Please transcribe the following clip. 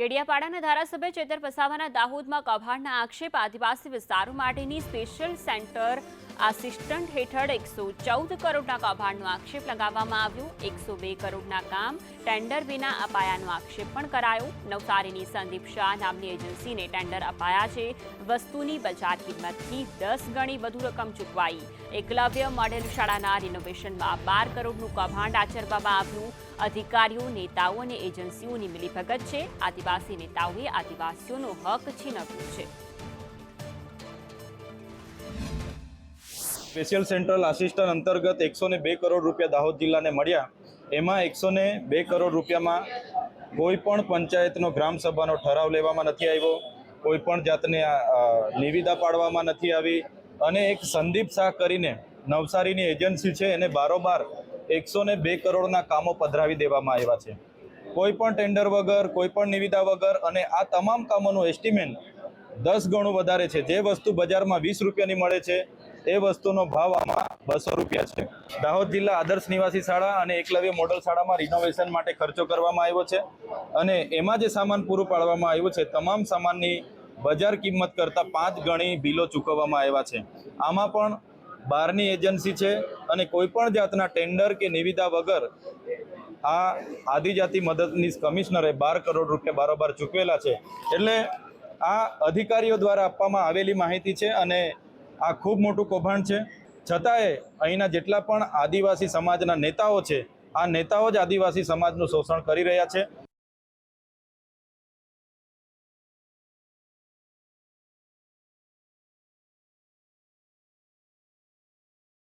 ડેડિયાપાડાના ધારાસભ્ય ચેતર પસાવાના દાહોદમાં કૌભાંડના આક્ષેપ આદિવાસી વિસ્તારો માટેની સ્પેશિયલ સેન્ટર આસિસ્ટન્ટ હેઠળ એકસો ચૌદ કરોડના કૌભાંડનો આક્ષેપ લગાવવામાં આવ્યો. એકસો બે કરોડના કામ ટેન્ડર વિના અપાયાનો આક્ષેપ પણ કરાયો. નવસારીની સંદીપ શાહ નામની એજન્સીને ટેન્ડર અપાયા છે. વસ્તુની બજાર કિંમતથી દસ ગણી વધુ રકમ ચૂકવાઈ. એકલવ્ય મોડેલ શાળાના રિનોવેશનમાં બાર કરોડનું કૌભાંડ આચરવામાં આવ્યું. અધિકારીઓ, નેતાઓ અને એજન્સીઓની મિલીભગત છે. આદિવાસી નેતાઓએ આદિવાસીઓનો હક છીનવ્યો છે. સ્પેશિયલ સેન્ટ્રલ આસિસ્ટન્ટ અંતર્ગત એકસો બે કરોડ રૂપિયા દાહોદ જિલ્લાને મળ્યા. એમાં એકસો બે કરોડ રૂપિયામાં કોઈ પણ પંચાયતનો ગ્રામસભાનો ઠરાવ લેવામાં નથી આવ્યો, કોઈ પણ જાતની નિવિદા પાડવામાં નથી આવી અને એક સંદીપ શાહ કરીને નવસારીની એજન્સી છે એને બારોબાર એકસો બે કરોડના કામો પધરાવી દેવામાં આવ્યા છે. કોઈ પણ ટેન્ડર વગર, કોઈ પણ નિવિદા વગર અને આ તમામ કામોનું એસ્ટિમેટ દસ ગણું વધારે છે. જે વસ્તુ બજારમાં વીસ રૂપિયાની મળે છે એ વસ્તુનો ભાવ આમાં બસો રૂપિયા છે. દાહોદ જિલ્લા આદર્શ નિવાસી શાળા અને એકલવ્ય મોડલ શાળામાં રિનોવેશન માટે ખર્ચો કરવામાં આવ્યો છે અને એમાં જે સામાન પૂરું પાડવામાં આવ્યું છે, તમામ સામાનની બજાર કિંમત કરતાં પાંચ ગણી બિલો ચૂકવવામાં આવ્યા છે. આમાં પણ બહારની એજન્સી છે અને કોઈપણ જાતના ટેન્ડર કે નિવિદા વગર આ આદિજાતિ મદદનીશ કમિશનરે બાર કરોડ રૂપિયા બારોબાર ચૂકવેલા છે. એટલે આ અધિકારીઓ દ્વારા આપવામાં આવેલી માહિતી છે અને આ ખૂબ મોટું કૌભાંડ છે. છતાંય અહીંના જેટલા પણ આદિવાસી સમાજના નેતાઓ છે, આ નેતાઓ જ આદિવાસી સમાજનું શોષણ કરી રહ્યા છે.